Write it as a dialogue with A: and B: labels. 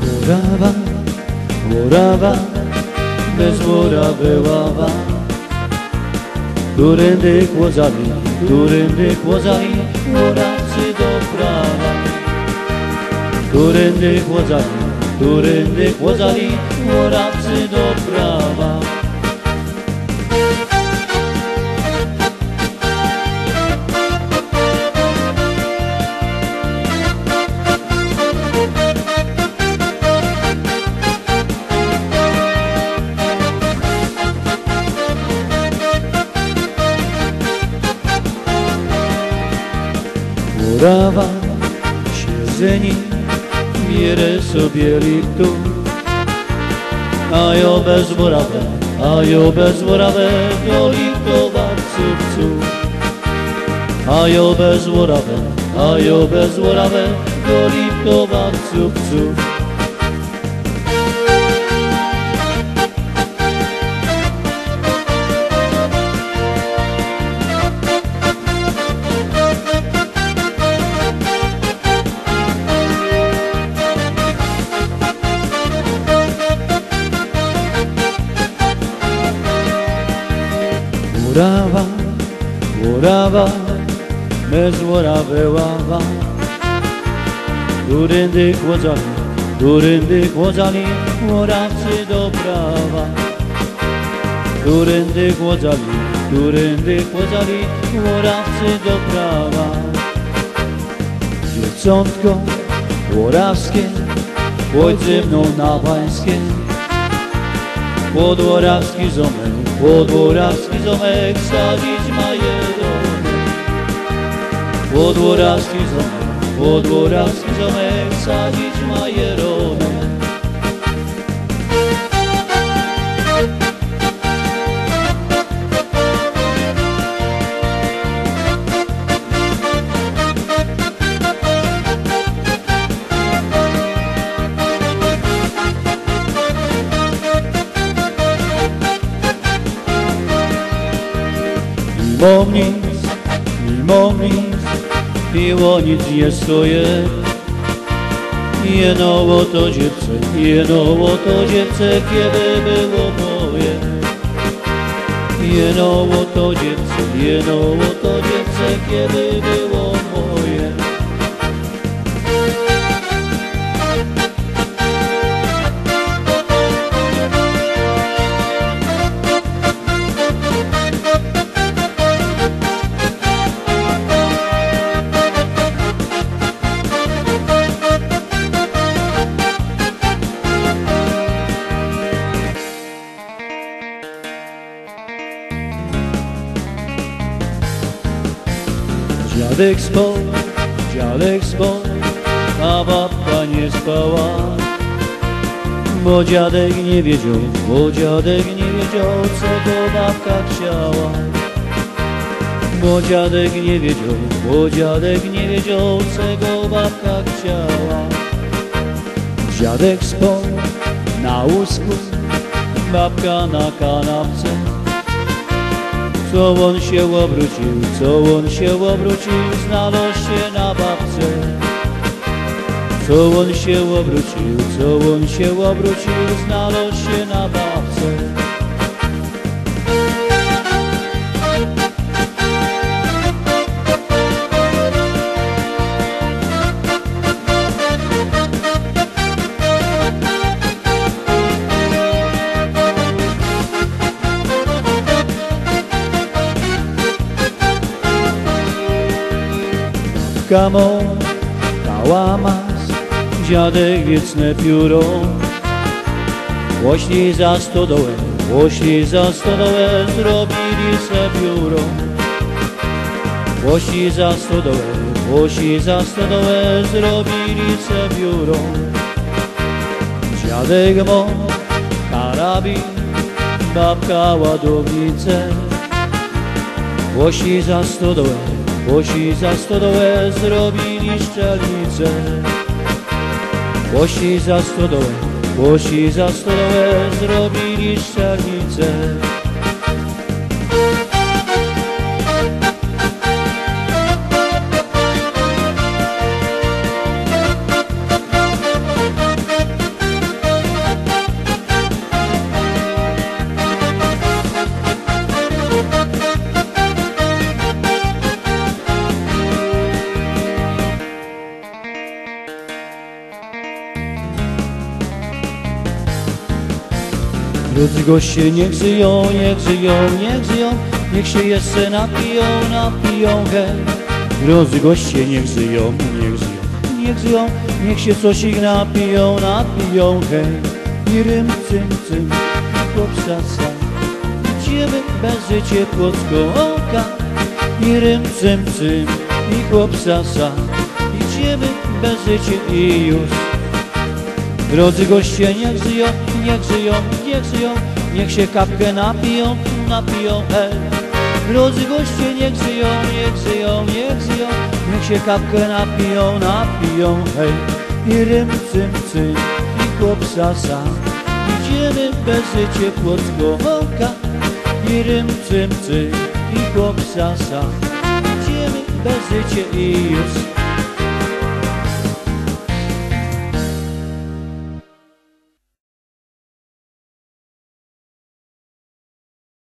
A: Murawa, murawa, bez murawy ława. Którędy kłozali, którędy kłozali, murawcy do prawa. Którędy kłozali, którędy kłozali, murawcy do prawa. Murawa się żeni, bierę sobie liptu, a ja bez murawę, a ja bez murawę do liptowa cupcu. A ja bez murawę, a ja bez murawę do liptowa cupcu. Murawa, murawa, bez murawy ława. Którędy chłodzali, którędy chłodzali, murawcy do prawa. Którędy chłodzali, którędy chłodzali, murawcy do prawa. Dziewczątko morawskie, chodź ze mną na pańskie. podvorársky zomek, podvorársky zomek, sadiť ma je domek. Podvorársky zomek, podvorársky zomek, sadiť ma je domek. Mimo nic, piło nic nie stoję. Jeno oto dziewczę, jeno oto dziewczę, kiedy było moje. Jeno oto dziewczę, jeno oto dziewczę, kiedy było moje. Dziadek spał, dziadek spał, a babka nie spała. Bo dziadek nie wiedział, bo dziadek nie wiedział, czego babka chciała. Bo dziadek nie wiedział, bo dziadek nie wiedział, czego babka chciała. Dziadek spał na łóżku, babka na kanapce. Co on się obrócił, co on się obrócił, znalazł się na babce. Co on się obrócił, co on się obrócił, znalazł się na babce. Kamo, kałamas, dziadek wiecne pióro. Poszli za stodołę, poszli za stodołę, zrobili se biuro. Poszli za stodołę, poszli za stodołę, zrobili se biuro. Dziadek mo, karabin, babka ładownicę Włosi za stodołę, Włosi za stodołę zrobili szczelnicę Włosi za stodołę, Włosi za stodołę zrobili szczelnicę Drodzy goście niech żyją, niech żyją, niech żyją, niech się jeszcze napiją, napiją, hej. Drodzy goście niech żyją, niech żyją, niech żyją, niech się coś ich napiją, napiją, hej. I rym, cym, cym, idziemy bez życie płocką oka. I rym, cym, cym, i idziemy bez życie i już. Drodzy goście, niech żyją, niech żyją, niech żyją, niech się kapkę napiją, napiją, hej. Drodzy goście, niech żyją, niech żyją, niech żyją, niech się kapkę napiją, napiją, hej. I rym, cym, cym, i chłop sasa, idziemy bez życie płocko oka. I rym, cym, cym, i chłop sasa, idziemy bez i już.